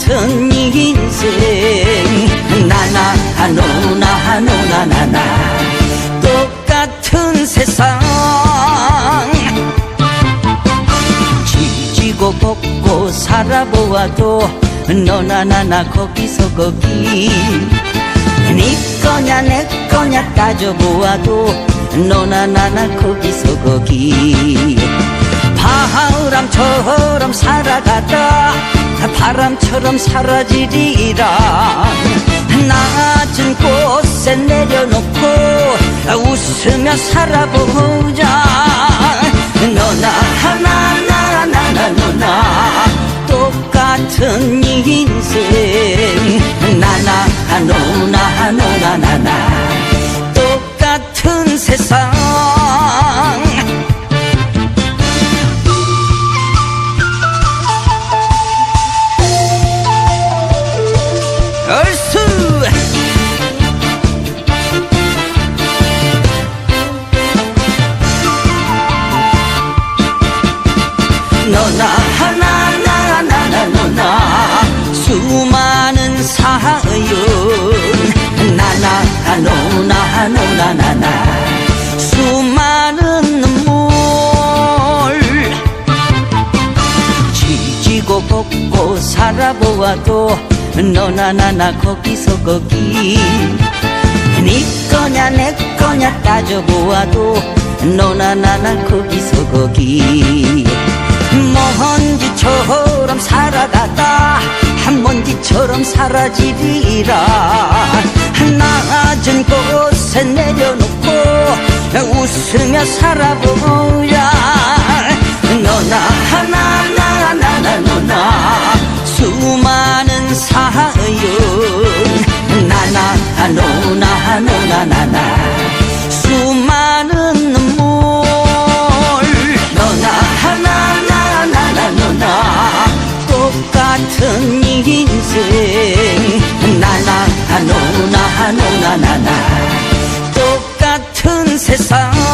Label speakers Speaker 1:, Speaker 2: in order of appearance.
Speaker 1: 똑같은 인생. 나나 노나 노나 나나. 똑같은 세상. 지지고 볶고 살아보아도 너나 나나 거기서 거기. 네 거냐 내 거냐 따져보아도 너나 나나 거기서 거기. 바람처럼 살아가다 바람처럼 사라지리라. 낮은 곳에 내려놓고 웃으며 살아보자. 너나 하나 나나 너나 똑같은 인생. 나나 너나 너나 나나. 똑같은 세상 얼쑤 너나 하나 나나 나나 너나. 수많은 사연 나나 너나 너나 나나. 수많은 눈물. 지지고 볶고 살아보아도 너나 나나 거기서 거기. 네 거냐 내 거냐 따져보아도 너나 나나 거기서 거기. 먼지처럼 살아가다 한 먼지처럼 사라지리라. 낮은 곳에 내려놓고 웃으며 살아보자 너나 나나나 수많은 눈물 너나 하나 나나나 너나 똑같은 인생. 나나 노나 노나 나나 똑같은 세상.